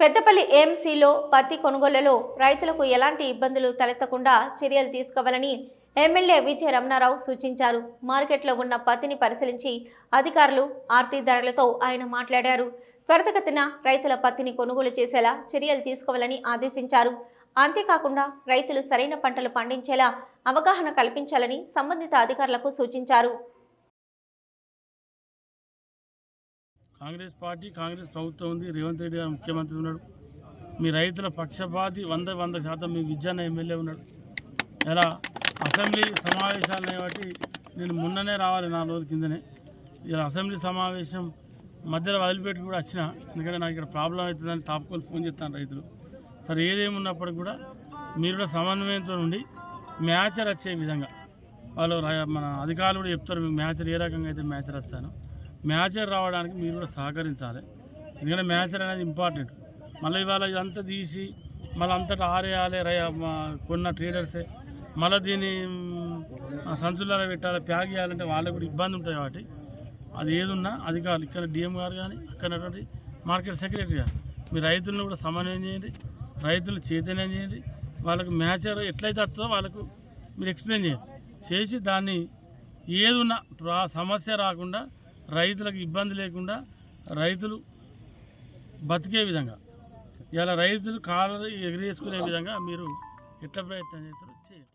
పెద్దపల్లి ఏఎంసీలో పత్తి కొనుగోళ్ళలో రైతులకు ఎలాంటి ఇబ్బందులు తలెత్తకుండా చర్యలు తీసుకోవాలని ఎమ్మెల్యే విజయ రమణారావు సూచించారు. మార్కెట్లో ఉన్న పత్తిని పరిశీలించి అధికారులు ఆర్థిక ధరలతో ఆయన మాట్లాడారు. త్వరితగతిన రైతుల పత్తిని కొనుగోలు చేసేలా చర్యలు తీసుకోవాలని ఆదేశించారు. అంతేకాకుండా రైతులు సరైన పంటలు పండించేలా అవగాహన కల్పించాలని సంబంధిత అధికారులకు సూచించారు. కాంగ్రెస్ పార్టీ కాంగ్రెస్ ప్రభుత్వం ఉంది. రేవంత్ రెడ్డి గారు ముఖ్యమంత్రి ఉన్నాడు. మీ రైతుల పక్షపాతి వంద వంద శాతం మీ విజ్ఞాన ఎమ్మెల్యే ఉన్నాడు. ఎలా? అసెంబ్లీ సమావేశాలు బట్టి నేను మొన్ననే రావాలి నాలుగు రోజుల కిందనే. ఇలా అసెంబ్లీ సమావేశం మధ్యలో వదిలిపెట్టి కూడా వచ్చిన ఎందుకంటే నాకు ఇక్కడ ప్రాబ్లం అవుతుందని తాపుకొని ఫోన్ చేస్తాను రైతులు. సరే ఏదేమున్నప్పటికి కూడా మీరు కూడా సమన్వయంతో ఉండి మ్యాచర్ వచ్చే విధంగా. వాళ్ళు మన అధికారులు కూడా చెప్తారు మీకు మ్యాచర్ ఏ రకంగా అయితే మ్యాచర్ వస్తాను. మ్యాచర్ రావడానికి మీరు కూడా సహకరించాలి. ఎందుకంటే మ్యాచర్ అనేది ఇంపార్టెంట్. మళ్ళీ ఇవాళ ఇదంతా తీసి మళ్ళీ అంతటా ఆరేయాలి కొన్న ట్రేడర్సే మళ్ళీ దీన్ని సంచులలో పెట్టాలి ప్యాక్ చేయాలంటే వాళ్ళకి కూడా ఇబ్బంది ఉంటుంది కాబట్టి అది ఏదున్నా అధికారులు ఇక్కడ డిఎం గారు కానీ అక్కడ మార్కెట్ సెక్రటరీ గారు మీ రైతులను కూడా సమన్వయం చేయండి. రైతులు చైతన్యం చేయండి. వాళ్ళకు మ్యాచర్ ఎట్లయితే వస్తుందో వాళ్ళకు మీరు ఎక్స్ప్లెయిన్ చేయండి. చేసి దాన్ని ఏదున్నా సమస్య రాకుండా రైతులకు ఇబ్బంది లేకుండా రైతులు బతికే విధంగా ఇలా రైతులు కాళ్ళు ఎగిరేసుకునే విధంగా మీరు ఎట్లా ప్రయత్నం చేస్తారో చేయండి.